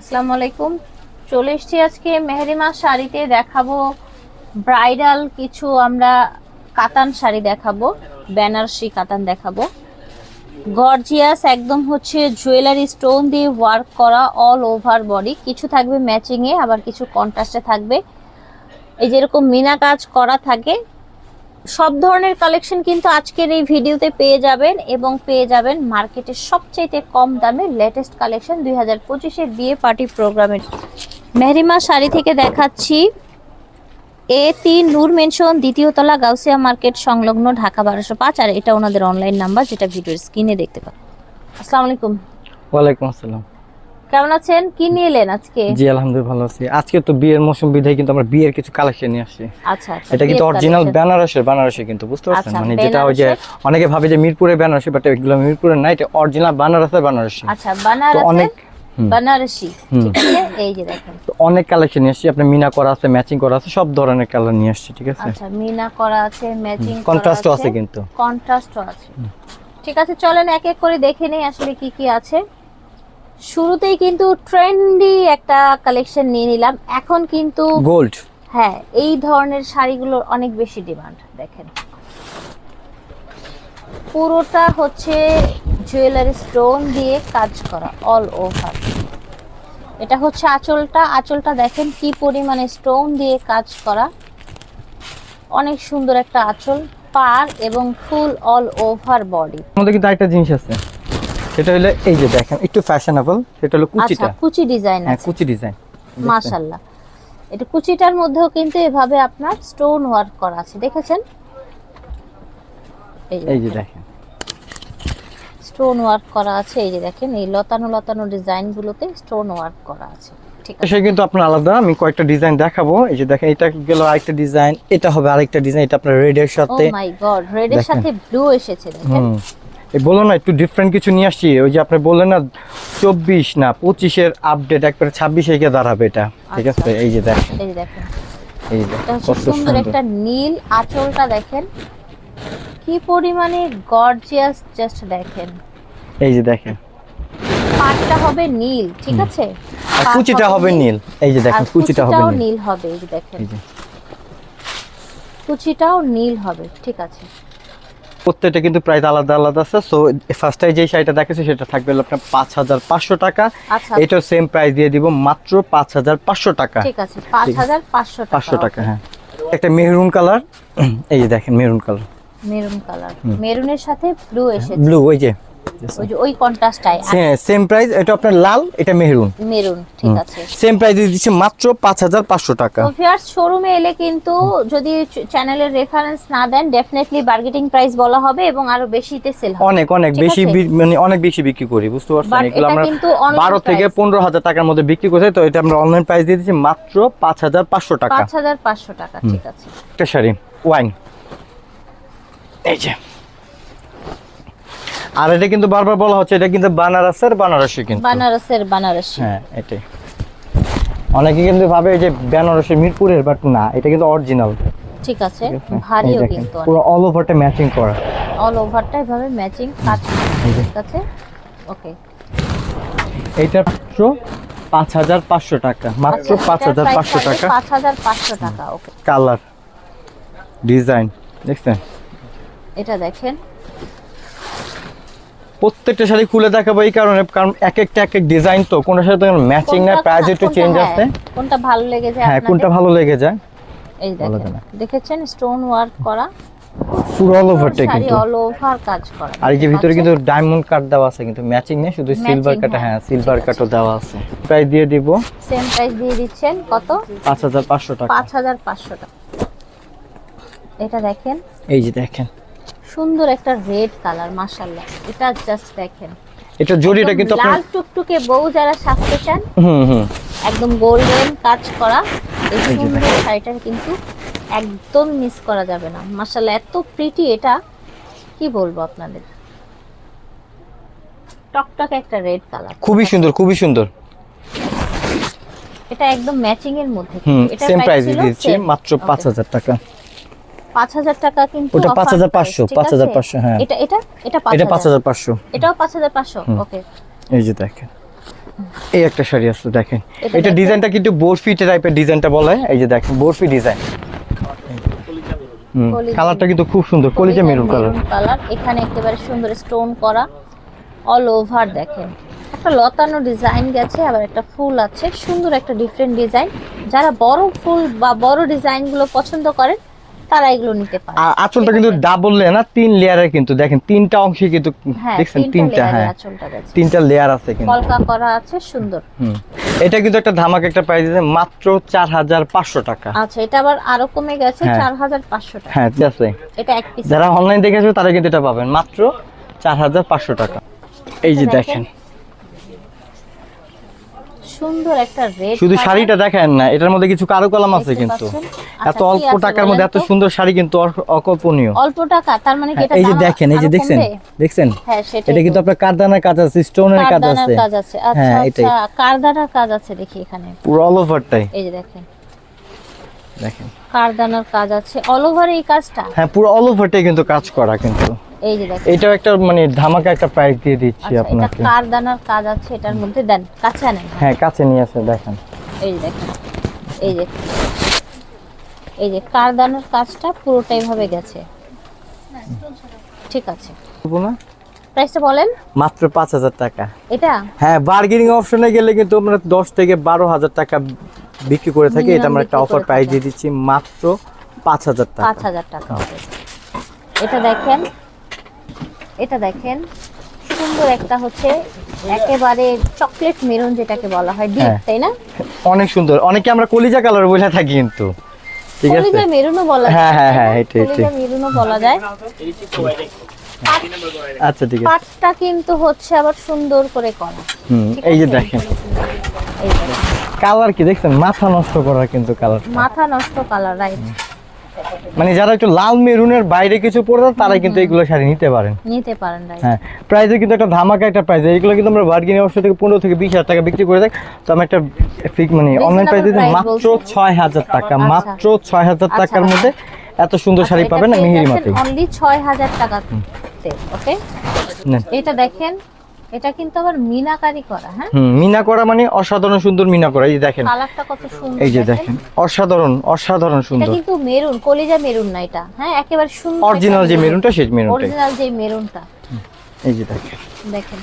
আসসালামু আলাইকুম। চলে এসেছি আজকে মেহেরিমা শাড়িতে দেখাবো ব্রাইডাল কিছু আমরা কাতান শাড়ি দেখাবো, বেনারসি কাতান দেখাবো। গর্জিয়াস একদম হচ্ছে জুয়েলারি স্টোন দিয়ে ওয়ার্ক করা অল ওভার বডি কিছু থাকবে ম্যাচিংয়ে আবার কিছু কন্ট্রাস্টে থাকবে। এই যেরকম মিনা কাজ করা থাকে সব ধরনের কালেকশন কিন্তু আজকের এই ভিডিওতে পেয়ে যাবেন এবং পেয়ে যাবেন মার্কেটের সবচাইতে কম দামে লেটেস্ট কালেকশন দুই হাজার পঁচিশের বিয়ে পার্টি প্রোগ্রামের মেহরিমা শাড়ি থেকে দেখাচ্ছি। এ তিন নূর মেনশন দ্বিতীয় তলা গাউসিয়া মার্কেট সংলগ্ন ঢাকা বারোশো পাঁচ। আর এটা ওনাদের অনলাইন নাম্বার যেটা ভিডিওর স্ক্রিনে দেখতে পাবেন। আসসালামু আলাইকুম। ওয়ালাইকুম আসসালাম। কেমন আছেন? কি নিয়ে এলেন আজকে? জি আলহামদুলিল্লাহ ভালো আছি। আজকে তো বিয়ের মৌসুম বিধায় কিন্তু আমরা বিয়ের কিছু কালেকশন নিয়ে আসছি। আচ্ছা আচ্ছা এটা কিন্তু অরিজিনাল বেনারসের বেনারসি কিন্তু বুঝতে পারছেন? আচ্ছা, মানে যেটা ওই যে অনেকে ভাবে যে মিরপুরে বেনারসি বাট এগুলো মিরপুরের না এটা অরিজিনাল বেনারসের বেনারসি আচ্ছা বানারসি অনেক। বানারসি এই যে দেখেন। অনেক কালেকশন নিয়ে আসছি আপনি মিনা করা আছে ম্যাচিং করা আছে সব ধরনের কালার নিয়ে আসছি ঠিক আছে? আচ্ছা মিনা করা আছে ম্যাচিং কন্ট্রাস্টও আছে। কিন্তু। কন্ট্রাস্টও আছে। ঠিক আছে চলেন এক এক করে দেখে নেই আসলে কি কি আছে। শুরুতেই কিন্তু ট্রেন্ডি একটা কালেকশন নিয়ে নিলাম। এখন কিন্তু গোল্ড হ্যাঁ এই ধরনের শাড়িগুলোর অনেক বেশি ডিমান্ড দেখেন। পুরোটা হচ্ছে জুয়েলারি স্টোন দিয়ে কাজ করা অল ওভার এটা হচ্ছে আঁচলটা। আঁচলটা দেখেন কি পরিমাণে স্টোন দিয়ে কাজ করা। অনেক সুন্দর একটা আঁচল পার এবং ফুল অল ওভার বডি আমাদের কিন্তু একটা জিনিস আছে। সেটা হলো এই যে দেখেন একটু ফ্যাশনেবল সেটা হলো আচ্ছা কুচিটা। কুচি ডিজাইন হ্যাঁ কুচি ডিজাইন মাশাল্লাহ এটা কুচিটার মধ্যেও কিন্তু এভাবে আপনার স্টোন ওয়ার্ক করা আছে দেখেছেন? এই যে দেখেন। স্টোন ওয়ার্ক করা আছে এই যে দেখেন এই লতানো লতানো ডিজাইন গুলোতে স্টোন ওয়ার্ক করা আছে। ঠিক আছে। সে কিন্তু আপনার আলাদা আমি কয়েকটা ডিজাইন দেখাবো। এই যে দেখেন এটা গেল আরেকটা ডিজাইন এটা হবে আরেকটা ডিজাইন এটা আপনার রেড এর সাথে ও মাই গড রেড এর সাথে ব্লু এসেছে দেখেন। বলো না একটু ডিফারেন্ট কিছু নিয়ে আসছি। ওই যে আপনি বললেন না চব্বিশ না পঁচিশের আপডেট একবারে ছাব্বিশে গিয়ে দাঁড়াবে এটা। ঠিক আছে? আচ্ছা। এই যে দেখেন। এই যে সুন্দর একটা নীল আঁচলটা দেখেন। কি পরিমাণে গর্জিয়াস জাস্ট দেখেন। এই যে দেখেন। পাটটা হবে নীল ঠিক আছে? কুচিটা হবে নীল। এই যে দেখেন কুচিটা হবে নীল। হবে এই যে দেখেন। কুচিটাও নীল হবে ঠিক আছে। প্রত্যেকটা কিন্তু প্রাইস আলাদা আলাদা আছে। সো ফার্স্টে যে শাড়িটা দেখেছি সেটা থাকবে আপনার পাঁচ হাজার পাঁচশো টাকা। আচ্ছা এটাও সেম প্রাইস দিয়ে দিব মাত্র পাঁচ হাজার পাঁচশো টাকা। ঠিক আছে পাঁচ হাজার পাঁচশো টাকা। পাঁচশো টাকা হ্যাঁ। একটা মেরুন কালার এই যে দেখেন মেরুন কালার। Maroon colour. মেরুনের সাথে ব্লু এসেছে। ব্লু ওই যে ওই যে ওই কন্ট্রাস্টটাই সেম প্রাইস এটা আপনার লাল এটা মেহরুন মেরুন ঠিক আছে। সেম প্রাইস দিয়ে দিচ্ছে মাত্র পাঁচ হাজার পাঁচশো টাকা। তো ভিউয়ার্স শোরুমে এলে কিন্তু যদি চ্যানেলের রেফারেন্স না দেন ডেফিনেটলি বার্গেটিং প্রাইস বলা হবে এবং আরও বেশিতে সেল হবে। অনেক অনেক বেশি মানে অনেক বেশি বিক্রি করি বুঝতে পারছেন? এগুলো আমরা কিন্তু online বারো থেকে price। পনেরো হাজার টাকার মধ্যে বিক্রি করছি তো এটা আমরা অনলাইন প্রাইস দিয়ে দিচ্ছি মাত্র পাঁচ হাজার পাঁচশো টাকা। পাঁচ হাজার পাঁচশো টাকা ঠিক আছে। একটা শাড়ি ওয়াইন এই যে। আর এটা কিন্তু বারবার বলা হচ্ছে এটা কিন্তু বানারসের বানারসি কিন্তু। বানারসের বানারসি। হ্যাঁ এটাই। অনেকে কিন্তু ভাবে যে বেনারসি মিরপুরের বাট না এটা কিন্তু অরিজিনাল ঠিক আছে ভারীও কিন্তু পুরো অল ওভারটা ম্যাচিং করা। অল ওভারটা এভাবে ম্যাচিং কাজ। ঠিক আছে? ওকে এইটা মাত্র পাঁচ হাজার পাঁচশো টাকা মাত্র পাঁচ হাজার পাঁচশো টাকা। পাঁচ হাজার পাঁচশো টাকা ওকে কালার ডিজাইন দেখছেন? এটা দেখেন প্রত্যেকটা শাড়ি খুলে দেখাবো এই কারণে কারণ এক একটা এক এক ডিজাইন তো কোনটার সাথে ম্যাচিং না প্রাইস একটু চেঞ্জ হ্যাঁ, আছে। কোনটা ভালো লেগেছে হ্যাঁ আপনাদের? কোনটা ভালো লেগে যায় এই দেখেন দেখেছেন? স্টোন ওয়ার্ক করা। পুরো অল ওভারটা কিন্তু। অল ওভার কাজ করা। আর এই যে ভিতরে কিন্তু ডায়মন্ড কাট দেওয়া আছে কিন্তু ম্যাচিং নেই শুধু সিলভার কাটা হ্যাঁ, হ্যাঁ সিলভার কাটও দেওয়া আছে। প্রাইস দিয়ে দিব। সেম প্রাইস দিয়ে দিচ্ছেন কত? পাঁচ হাজার পাঁচশো টাকা। পাঁচ হাজার পাঁচশো টাকা। এটা দেখেন। এই যে দেখেন সুন্দর একটা রেড কালার মাশাল্লাহ এটা জাস্ট দেখেন। এটা জরিটা কিন্তু আপনার লাল টুকটুকে বউ যারা সাজতে চান হুম হুম। একদম গোল্ডেন কাজ করা এই সুন্দর শাড়িটার কিন্তু একদম মিস করা যাবে না। মাশাল্লাহ এত প্রিটি এটা। কি বলব আপনাদের? টকটক একটা রেড কালার খুবই সুন্দর খুবই সুন্দর। এটা একদম ম্যাচিং এর মধ্যে। এটা সেম প্রাইস দিচ্ছি মাত্র পাঁচ হাজার টাকা। পাঁচ হাজার টাকা কিন্তু ওটা 5,500, 5,500, হ্যাঁ। এটা এটা এটা এটা পাঁচ 5000 হাজার পাঁচশো। এটাও পাঁচ হাজার পাঁচশো ওকে এই যে দেখেন। এই একটা শাড়ি আছে দেখেন। এটা ডিজাইনটা কিন্তু বরফি টাইপের ডিজাইনটা বলা। এই যে দেখেন বরফি ডিজাইন। কালারটা কিন্তু খুব সুন্দর কলিজা মেরুন কালার। কালার। এখানে একেবারে সুন্দর স্টোন করা অল ওভার দেখেন। একটা লতানো ডিজাইন গেছে আবার একটা ফুল আছে। সুন্দর একটা ডিফারেন্ট ডিজাইন যারা বড় ফুল বা বড় ডিজাইনগুলো পছন্দ করেন তারা এগুলো নিতে পারে। আঁচলটা কিন্তু ডাবল লেয়ার না তিন লেয়ারের কিন্তু। দেখেন তিনটা অংশে কিন্তু হ্যাঁ দেখছেন তিনটা হ্যাঁ। তিনটা লেয়ার আছে কিন্তু। কলকা করা আছে সুন্দর। হুম। এটা কিন্তু একটা ধামাক একটা প্রাইস আছে মাত্র চার হাজার পাঁচশো টাকা। আচ্ছা এটা আবার আরও কমে গেছে হ্যাঁ। চার হাজার পাঁচশো টাকা। হ্যাঁ ঠিক আছে। এটা এক পিস যারা অনলাইন দেখে আসবে তারা কিন্তু এটা পাবেন। মাত্র চার হাজার পাঁচশো টাকা। এই যে দেখেন। সুন্দর একটা রেড শুধু শাড়িটা দেখেন না এটার মধ্যে কিছু কারুকলাম আছে কিন্তু? এত আচ্ছা, অল্প টাকার মধ্যে এত সুন্দর শাড়ি কিন্তু অকল্পনীয়। অল্প টাকা তার মানে হ্যাঁ, এটা এই যে দেখেন এই যে দেখছেন দেখছেন? হ্যাঁ সেটা এটা কিন্তু আপনার কারদানার কাজ আছে স্টোনের কাজ কারদানার আছে। কাজ আছে। আচ্ছা হ্যাঁ, আচ্ছা কারদানার কাজ আছে দেখি এখানে। পুরো অল ওভারটাই এই যে দেখেন। দেখেন। কারদানার কাজ আছে। অল ওভার এই কাজটা? হ্যাঁ পুরো অল ওভারটাই কিন্তু কাজ করা কিন্তু। এই যে দেখেন। এটাও একটা মানে ধামাকা একটা প্রাইস দিয়ে দিচ্ছি আচ্ছা এটা কারদানার কাজ আছে এটার মধ্যে দেন কাছে আনেন। হ্যাঁ কাছে নিয়ে আসে দেখেন। এই যে দেখেন। এই যে এই যে কারদানার কাজটা পুরোটাই ভাবে গেছে। ঠিক আছে। প্রাইসটা বলেন। মাত্র পাঁচ হাজার টাকা। এটা? হ্যাঁ বার্গেনিং অপশনে গেলে কিন্তু আমরা দশ থেকে বারো হাজার টাকা বিক্রি করে থাকি। এটা আমরা একটা অফার প্রাইস দিয়ে দিচ্ছি মাত্র পাঁচ হাজার টাকা। পাঁচ হাজার টাকা। এটা দেখেন। এটা দেখেন। সুন্দর একটা হচ্ছে একেবারে চকলেট মেরুন যেটাকে বলা হয় ডিপ হ্যাঁ। তাই না? অনেক সুন্দর। অনেকে আমরা কলিজা কালার বলে থাকি কিন্তু। ঠিক আছে? মেরুনও বলা হ্যাঁ, যায় হ্যাঁ, হ্যাঁ। মেরুনও বলা যায়। আচ্ছা ঠিক আছে। পাটটা কিন্তু হচ্ছে আবার সুন্দর করে করা। হুম এই যে দেখেন। এই যে। দেখেন। কালার কি দেখছেন? মাথা নষ্ট করা কিন্তু কালার মাথা নষ্ট কালার রাইট মানে যারা একটু লাল মেরুনের বাইরে কিছু পড়ে তারা কিন্তু এগুলো শাড়ি নিতে পারেন। নিতে পারেন হ্যাঁ প্রাইসে কিন্তু একটা ধামাকা একটা প্রাইস এগুলো কিন্তু আমরা বার্গেনিং অবস্থা থেকে পনেরো থেকে বিশ হাজার টাকা বিক্রি করে থাকি তো আমি একটা ফিক মানে অনলাইন প্রাইস দিতে মাত্র? ছয় হাজার টাকা আচ্ছা। মাত্র ছয় হাজার আচ্ছা, টাকার আচ্ছা। মধ্যে এত সুন্দর শাড়ি পাবেন না মিহিরিমাতে অনলি ছয় হাজার টাকাতে ওকে এটা দেখেন এটা কিন্তু আবার মিনাকারি করা হ্যাঁ? মিনা করা মানে অসাধারণ সুন্দর মিনা করা এই দেখেন। কালারটা কত সুন্দর এই যে দেখেন। অসাধারণ অসাধারণ এটা সুন্দর। কিন্তু মেরুন কলিজা মেরুন না এটা হ্যাঁ? একেবারে সুন্দর অরিজিনাল যে মেরুনটা সেই মেরুনটাই। অরিজিনাল যে মেরুনটা। এই যে দেখেন। দেখেন।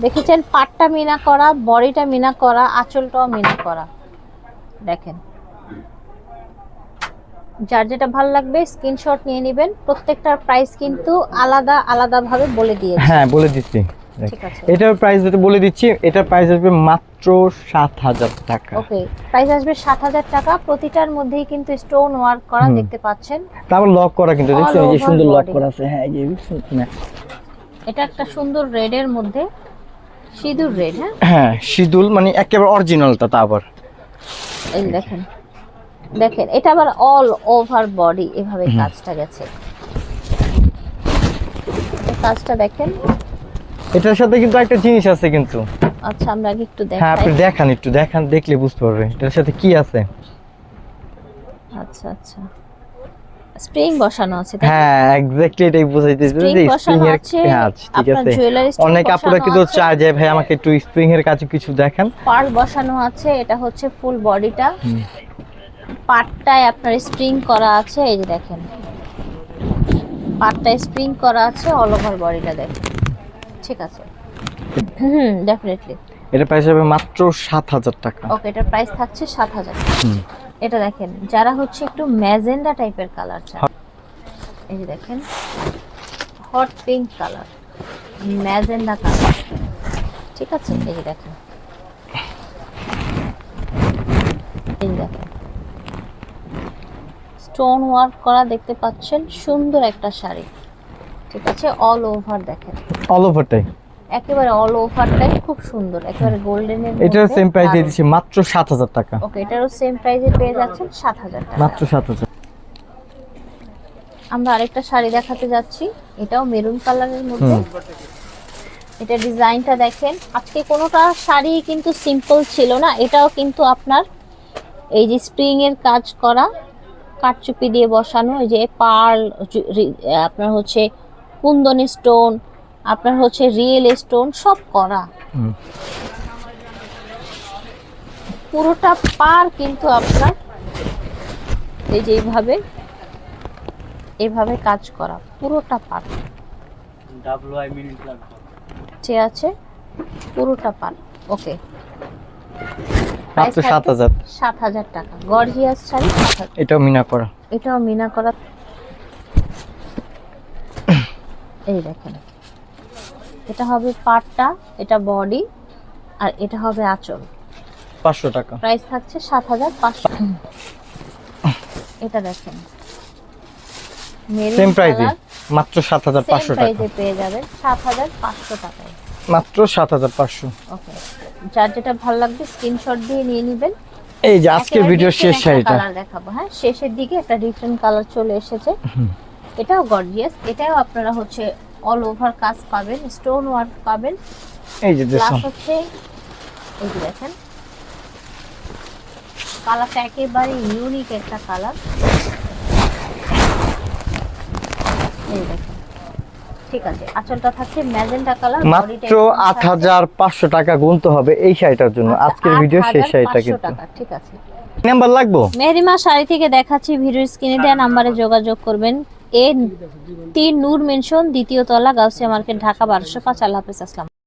দেখেছেন? পাটটা মিনা করা বডিটা মিনা করা আঁচলটাও মিনা করা। দেখেন। যার যেটা ভালো লাগবে স্ক্রিনশট নিয়ে নেবেন। প্রত্যেকটার প্রাইস কিন্তু আলাদা আলাদা ভাবে বলে দিয়েছে। হ্যাঁ বলে দিচ্ছি। এটার প্রাইস বলে দিচ্ছি এটার প্রাইস আসবে মাত্র সাত হাজার টাকা। ওকে প্রাইস আসবে সাত হাজার টাকা। প্রতিটার মধ্যেই কিন্তু স্টোন ওয়ার্ক করা দেখতে পাচ্ছেন। তারপর লক করা কিন্তু দেখছেন এই যে সুন্দর লক করা আছে। হ্যাঁ এই যে? এটা একটা সুন্দর রেডের মধ্যে সিঁদুর রেড হ্যাঁ? হ্যাঁ শিদুল মানে একেবারে অরিজিনালটা তা আবার। এই দেখেন। দেখেন এটা আবার অল ওভার বডি এভাবে কাজটা গেছে। কাজটা দেখেন। এটার সাথে কিন্তু একটা জিনিস আছে কিন্তু। আচ্ছা আমরা আগে একটু দেখাই। হ্যাঁ আপনি দেখান একটু দেখান দেখলে বুঝতে পারবে। এটার সাথে কি আছে? আচ্ছা আচ্ছা। স্প্রিং বসানো আছে হ্যাঁ এক্স্যাক্টলি এটাই বুঝাইতেছে স্প্রিং যে স্প্রিং এর আছে হ্যাঁ আচ্ছা, ঠিক আপনার আছে অনেক আপুরা কিন্তু চায় যে ভাই আমাকে একটু স্প্রিং এর কাছে কিছু দেখান। পার্ল বসানো আছে এটা হচ্ছে ফুল বডিটা। পাটটায় আপনার স্প্রিং করা আছে এই যে দেখেন। পাটটায় স্প্রিং করা আছে অল ওভার বডিটা দেখেন। ঠিক আছে? হুম ডেফিনেটলি এটা প্রাইস হবে মাত্র সাত হাজার টাকা। ওকে এটার প্রাইস থাকছে সাত হাজার। এটা দেখেন যারা হচ্ছে একটু ম্যাজেন্ডা টাইপের কালার চায়। এই যে দেখেন hot pink colour magenta colour ঠিক আছে? এই যে দেখেন। এই দেখেন। স্টোন ওয়ার্ক করা দেখতে পাচ্ছেন সুন্দর একটা শাড়ি। ঠিক আছে অল ওভার দেখেন। অল ওভারটাই একেবারে অল ওভারটাই খুব সুন্দর একেবারে গোল্ডেনের এটার সেম প্রাইস দিয়ে দিচ্ছি মাত্র সাত হাজার টাকা। ওকে এটারও সেম প্রাইসে পেয়ে যাচ্ছেন সাত হাজার টাকা। মাত্র সাত হাজার। আমরা আরেকটা শাড়ি দেখাতে যাচ্ছি এটাও মেরুন কালারের মধ্যে। এটা ডিজাইনটা দেখেন আজকে কোনোটা শাড়ি কিন্তু সিম্পল ছিল না এটাও কিন্তু আপনার এই যে স্প্রিং এর কাজ করা কাঠচুপি দিয়ে বসানো এই যে পার্ল আপনার হচ্ছে কুন্দনি স্টোন আপনার হচ্ছে রিয়েল স্টোন সব করা। পুরোটা পার কিন্তু আপনার এই যে এইভাবে এইভাবে কাজ করা পুরোটা পার। যে আছে? পুরোটা পার ওকে। মাত্র সাত হাজার। সাত হাজার টাকা। গর্জিয়াস শাড়ি এটাও মিনা করা। এটাও মিনা করা। এই দেখেন। এটা হবে পাটটা এটা বডি আর এটা হবে আঁচল। পাঁচশো টাকা। প্রাইস থাকছে সাত হাজার পাঁচশো। এটা দেখেন। সেম প্রাইসে মাত্র সাত হাজার সেম পাঁচশো টাকা। পেয়ে যাবেন সাত হাজার পাঁচশো টাকায়। মাত্র সাত হাজার পাঁচশো। ওকে যার যেটা ভালো লাগবে স্ক্রিনশট দিয়ে নিয়ে নেবেন। এই যে আজকের ভিডিওর শেষ শাড়িটা। কালার দেখাবো হ্যাঁ? শেষের দিকে একটা ডিফারেন্ট কালার চলে এসেছে। এটাও গর্জিয়াস এটাও আপনারা হচ্ছে অল ওভার কাজ পাবেন স্টোন ওয়ার্ক পাবেন। এই যে দেখুন। হচ্ছে এই যে দেখেন। কালারটা একেবারে ইউনিক একটা কালার এই দেখেন। ঠিক আছে আঁচলটা থাকছে ম্যাজেন্টা কালার মাত্র আট হাজার পাঁচশো টাকা গুনতে হবে এই শাড়িটার জন্য। আচ্ছা, আজকের ভিডিও শেষ শাড়িটা কিন্তু ঠিক আছে। নাম্বার লাগবো? মেহরিমা শাড়ি থেকে দেখাচ্ছি ভিডিও স্ক্রিনে দেয়া নাম্বারে যোগাযোগ করবেন। এ টি নূর মেনশন দ্বিতীয় তলা গাউসিয়া মার্কেট ঢাকা বারোশো পাঁচ। আল্লাহ হাফেজ আসসালাম